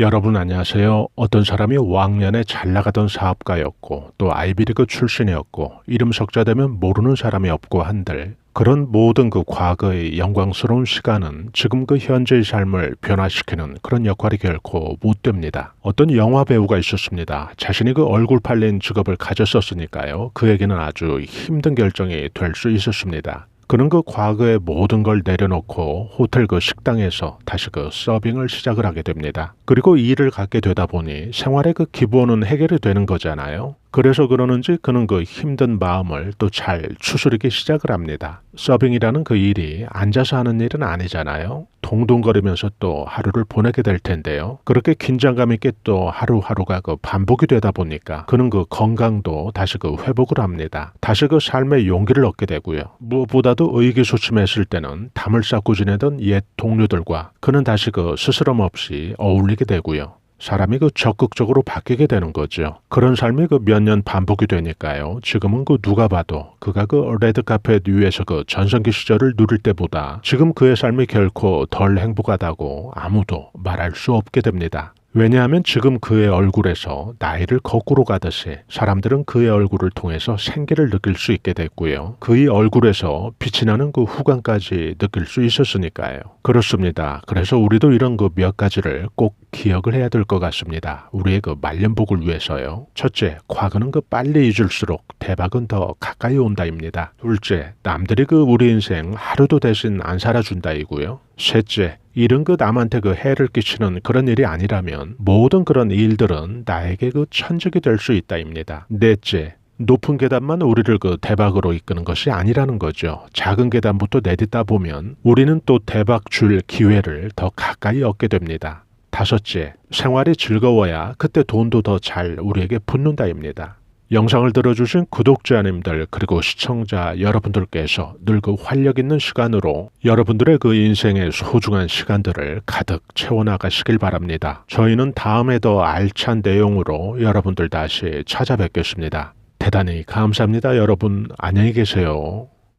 여러분 안녕하세요. 어떤 사람이 왕년에 잘 나가던 사업가였고 또 아이비리그 출신이었고 이름 석자되면 모르는 사람이 없고 한들 그런 모든 그 과거의 영광스러운 시간은 지금 그 현재의 삶을 변화시키는 그런 역할이 결코 못 됩니다. 어떤 영화 배우가 있었습니다. 자신이 그 얼굴 팔린 직업을 가졌었으니까요. 그에게는 아주 힘든 결정이 될 수 있었습니다. 그는 그 과거의 모든 걸 내려놓고 호텔 그 식당에서 다시 그 서빙을 시작을 하게 됩니다. 그리고 이 일을 갖게 되다 보니 생활의 그 기본은 해결이 되는 거잖아요. 그래서 그러는지 그는 그 힘든 마음을 또 잘 추스르기 시작을 합니다. 서빙이라는 그 일이 앉아서 하는 일은 아니잖아요. 동동거리면서 또 하루를 보내게 될 텐데요. 그렇게 긴장감 있게 또 하루하루가 그 반복이 되다 보니까 그는 그 건강도 다시 그 회복을 합니다. 다시 그 삶의 용기를 얻게 되고요. 무엇보다도 의기소침했을 때는 담을 쌓고 지내던 옛 동료들과 그는 다시 그 스스럼 없이 어울리게 되고요. 사람이 그 적극적으로 바뀌게 되는 거죠. 그런 삶이 그 몇 년 반복이 되니까요. 지금은 그 누가 봐도 그가 그 레드 카펫 위에서 그 전성기 시절을 누릴 때보다 지금 그의 삶이 결코 덜 행복하다고 아무도 말할 수 없게 됩니다. 왜냐하면 지금 그의 얼굴에서 나이를 거꾸로 가듯이 사람들은 그의 얼굴을 통해서 생기를 느낄 수 있게 됐고요. 그의 얼굴에서 빛이 나는 그 후광까지 느낄 수 있었으니까요. 그렇습니다. 그래서 우리도 이런 그 몇 가지를 꼭 기억을 해야 될 것 같습니다. 우리의 그 말년복을 위해서요. 첫째, 과거는 그 빨리 잊을수록 대박은 더 가까이 온다입니다. 둘째, 남들이 그 우리 인생 하루도 대신 안 살아준다이고요. 셋째, 일은 그 남한테 그 해를 끼치는 그런 일이 아니라면 모든 그런 일들은 나에게 그 천적이 될 수 있다입니다. 넷째, 높은 계단만 우리를 그 대박으로 이끄는 것이 아니라는 거죠. 작은 계단부터 내딛다 보면 우리는 또 대박 줄 기회를 더 가까이 얻게 됩니다. 다섯째, 생활이 즐거워야 그때 돈도 더 잘 우리에게 붙는다입니다. 영상을 들어주신 구독자님들 그리고 시청자 여러분들께서 늘 그 활력 있는 시간으로 여러분들의 그 인생의 소중한 시간들을 가득 채워나가시길 바랍니다. 저희는 다음에 더 알찬 내용으로 여러분들 다시 찾아뵙겠습니다. 대단히 감사합니다. 여러분 안녕히 계세요.